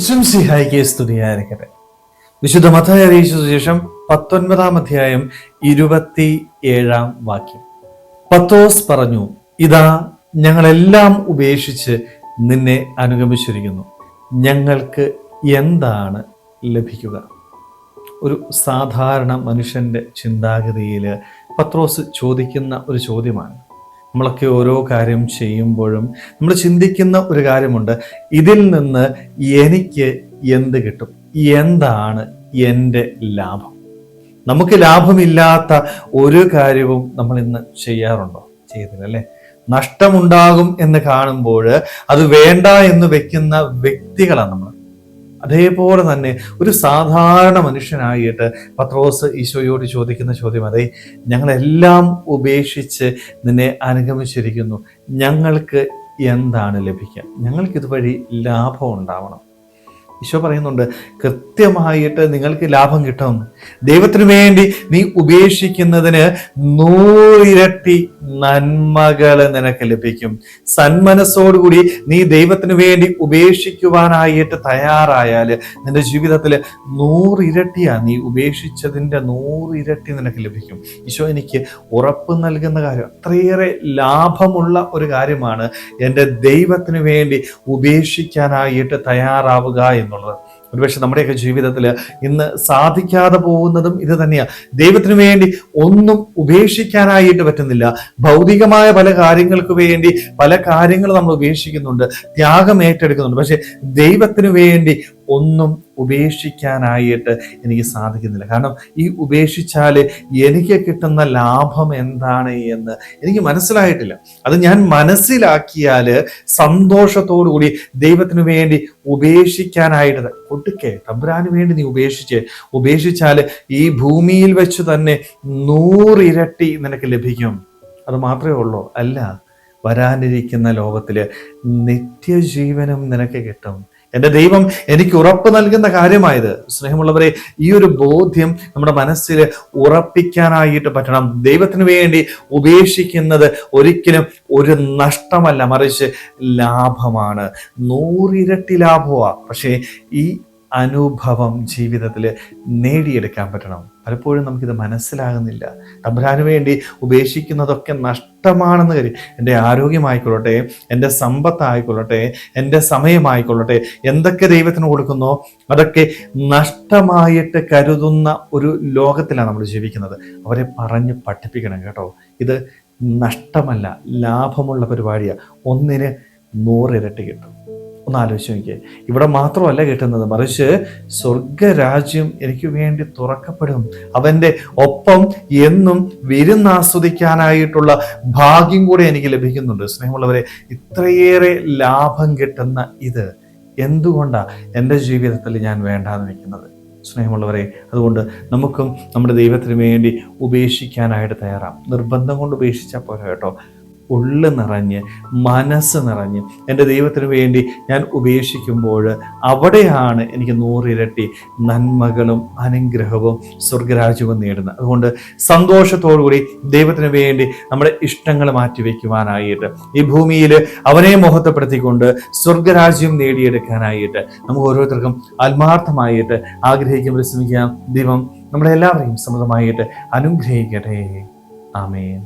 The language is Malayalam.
ഇശംസിഹായിക്ക് സ്തുതിയായിരിക്കട്ടെ. വിശുദ്ധ മത്തായി അറിയിച്ച ശേഷം പത്തൊൻപതാം അധ്യായം ഇരുപത്തി ഏഴാം വാക്യം. പത്തോസ് പറഞ്ഞു ഇതാ ഞങ്ങളെല്ലാം ഉപേക്ഷിച്ച് നിന്നെ അനുഗമിച്ചിരിക്കുന്നു. ഞങ്ങൾക്ക് എന്താണ് ലഭിക്കുക? ഒരു സാധാരണ മനുഷ്യന്റെ ചിന്താഗതിയിൽ പത്രോസ് ചോദിക്കുന്ന ഒരു ചോദ്യമാണ്. നമ്മളൊക്കെ ഓരോ കാര്യം ചെയ്യുമ്പോഴും നമ്മൾ ചിന്തിക്കുന്ന ഒരു കാര്യമുണ്ട്. ഇതിൽ നിന്ന് എനിക്ക് എന്ത് കിട്ടും? എന്താണ് എന്റെ ലാഭം? നമുക്ക് ലാഭമില്ലാത്ത ഒരു കാര്യവും നമ്മൾ ഇന്ന് ചെയ്യാറുണ്ടോ? ചെയ്തില്ല അല്ലേ? നഷ്ടമുണ്ടാകും എന്ന് കാണുമ്പോൾ അത് വേണ്ട എന്ന് വെക്കുന്ന വ്യക്തികളാണ് നമ്മൾ. അതേപോലെ തന്നെ ഒരു സാധാരണ മനുഷ്യനായിട്ട് പത്രോസ് ഈശോയോട് ചോദിക്കുന്ന ചോദ്യം അതെ ഞങ്ങളെല്ലാം ഉപേക്ഷിച്ച് നിന്നെ അനുഗമിച്ചിരിക്കുന്നു. ഞങ്ങൾക്ക് എന്താണ് ലഭിക്കുക? ഞങ്ങൾക്ക് ഇതുവഴി ലാഭം ഉണ്ടാവണം. ഈശോ പറയുന്നുണ്ട് കൃത്യമായിട്ട് നിങ്ങൾക്ക് ലാഭം കിട്ടും. ദൈവത്തിന് വേണ്ടി നീ ഉപേക്ഷിക്കുന്നതിന് നൂറിരട്ടി നന്മകൾ നിനക്ക് ലഭിക്കും. സന്മനസ്സോടുകൂടി നീ ദൈവത്തിന് വേണ്ടി ഉപേക്ഷിക്കുവാനായിട്ട് തയ്യാറായാൽ നിന്റെ ജീവിതത്തിൽ നൂറിരട്ടിയാ നീ ഉപേക്ഷിച്ചതിന്റെ നൂറിരട്ടി നിനക്ക് ലഭിക്കും. ഈശോ എനിക്ക് ഉറപ്പ് നൽകുന്ന കാര്യം അത്രയേറെ ലാഭമുള്ള ഒരു കാര്യമാണ് എന്റെ ദൈവത്തിന് വേണ്ടി ഉപേക്ഷിക്കാനായിട്ട് തയ്യാറാവുക എന്നുള്ളത്. ഒരുപക്ഷെ നമ്മുടെയൊക്കെ ജീവിതത്തിൽ ഇന്ന് സാധിക്കാതെ പോകുന്നതും ഇത് തന്നെയാണ് ദൈവത്തിന് വേണ്ടി ഒന്നും ഉപേക്ഷിക്കാനായിട്ട് പറ്റുന്നില്ല. ഭൗതികമായ പല കാര്യങ്ങൾക്ക് വേണ്ടി പല കാര്യങ്ങൾ നമ്മൾ ഉപേക്ഷിക്കുന്നുണ്ട്. ത്യാഗം ഏറ്റെടുക്കുന്നുണ്ട്. പക്ഷെ ദൈവത്തിന് വേണ്ടി ഒന്നും ഉപേക്ഷിക്കാനായിട്ട് എനിക്ക് സാധിക്കുന്നില്ല. കാരണം ഈ ഉപേക്ഷിച്ചാൽ എനിക്ക് കിട്ടുന്ന ലാഭം എന്താണ് എന്ന് എനിക്ക് മനസ്സിലായിട്ടില്ല. അത് ഞാൻ മനസ്സിലാക്കിയാൽ സന്തോഷത്തോടു കൂടി ദൈവത്തിനു വേണ്ടി ഉപേക്ഷിക്കാനായിട്ട് കൊടുക്കേ. തമ്പുരാന് വേണ്ടി നീ ഉപേക്ഷിച്ച്. ഉപേക്ഷിച്ചാൽ ഈ ഭൂമിയിൽ വെച്ച് തന്നെ നൂറിരട്ടി നിനക്ക് ലഭിക്കും. അത് മാത്രമേ ഉള്ളൂ. അല്ല വരാനിരിക്കുന്ന ലോകത്തിൽ നിത്യജീവനും നിനക്ക് കിട്ടും. എന്റെ ദൈവം എനിക്ക് ഉറപ്പ് നൽകുന്ന കാര്യമായത്. സ്നേഹമുള്ളവരെ ഈ ഒരു ബോധ്യം നമ്മുടെ മനസ്സിൽ ഉറപ്പിക്കാനായിട്ട് പറ്റണം. ദൈവത്തിന് വേണ്ടി ഉപേക്ഷിക്കുന്നത് ഒരിക്കലും ഒരു നഷ്ടമല്ല മറിച്ച് ലാഭമാണ്. നൂറിരട്ടി ലാഭമാണ് പക്ഷേ ഈ അനുഭവം ജീവിതത്തിൽ നേടിയെടുക്കാൻ പറ്റണം. പലപ്പോഴും നമുക്കിത് മനസ്സിലാകുന്നില്ല. തമ്പുരാന് വേണ്ടി ഉപേക്ഷിക്കുന്നതൊക്കെ നഷ്ടമാണെന്ന് കരുതി. എന്റെ ആരോഗ്യമായിക്കൊള്ളട്ടെ എന്റെ സമ്പത്തായിക്കൊള്ളട്ടെ എന്റെ സമയമായിക്കൊള്ളട്ടെ എന്തൊക്കെ ദൈവത്തിന് കൊടുക്കുന്നോ അതൊക്കെ നഷ്ടമായിട്ട് കരുതുന്ന ഒരു ലോകത്തിലാണ് നമ്മൾ ജീവിക്കുന്നത്. അവരെ പറഞ്ഞ് പഠിപ്പിക്കണം കേട്ടോ. ഇത് നഷ്ടമല്ല ലാഭമുള്ള പരിപാടിയാണ് ഒന്നിന് നൂറിരട്ടി കിട്ടും. ഒന്ന് ആലോചിച്ച് നോക്കിയേ. ഇവിടെ മാത്രമല്ല കിട്ടുന്നത്. മറിച്ച് സ്വർഗരാജ്യം എനിക്ക് വേണ്ടി തുറക്കപ്പെടും. അവന്റെ ഒപ്പം എന്നും വിരുന്നാസ്വദിക്കാനായിട്ടുള്ള ഭാഗ്യം കൂടെ എനിക്ക് ലഭിക്കുന്നുണ്ട്. സ്നേഹമുള്ളവരെ ഇത്രയേറെ ലാഭം കിട്ടുന്ന ഇത് എന്തുകൊണ്ടാണ് എന്റെ ജീവിതത്തിൽ ഞാൻ വേണ്ടാന്ന് വെക്കുന്നത് സ്നേഹമുള്ളവരെ അതുകൊണ്ട് നമുക്കും നമ്മുടെ ദൈവത്തിന് വേണ്ടി ഉപേക്ഷിക്കാനായിട്ട് തയ്യാറാം. നിർബന്ധം കൊണ്ട് ഉപേക്ഷിച്ചാൽ പോരാ കേട്ടോ. ഉള്ളു നിറഞ്ഞ് മനസ്സ് നിറഞ്ഞ് എന്റെ ദൈവത്തിന് വേണ്ടി ഞാൻ ഉപേക്ഷിക്കുമ്പോൾ അവിടെയാണ് എനിക്ക് നൂറിരട്ടി നന്മകളും അനുഗ്രഹവും സ്വർഗരാജ്യവും നേടുന്നത്. അതുകൊണ്ട് സന്തോഷത്തോടുകൂടി ദൈവത്തിന് വേണ്ടി നമ്മുടെ ഇഷ്ടങ്ങൾ മാറ്റിവെക്കുവാനായിട്ട് ഈ ഭൂമിയിൽ അവനെ മോഹത്തപ്പെടുത്തിക്കൊണ്ട് സ്വർഗരാജ്യം നേടിയെടുക്കാനായിട്ട് നമുക്ക് ഓരോരുത്തർക്കും ആത്മാർത്ഥമായിട്ട് ആഗ്രഹിക്കുമ്പോൾ ശ്രമിക്കാം ദൈവം നമ്മളെല്ലാവരെയും സമൃദ്ധമായിട്ട് അനുഗ്രഹിക്കട്ടെ. ആമേൻ.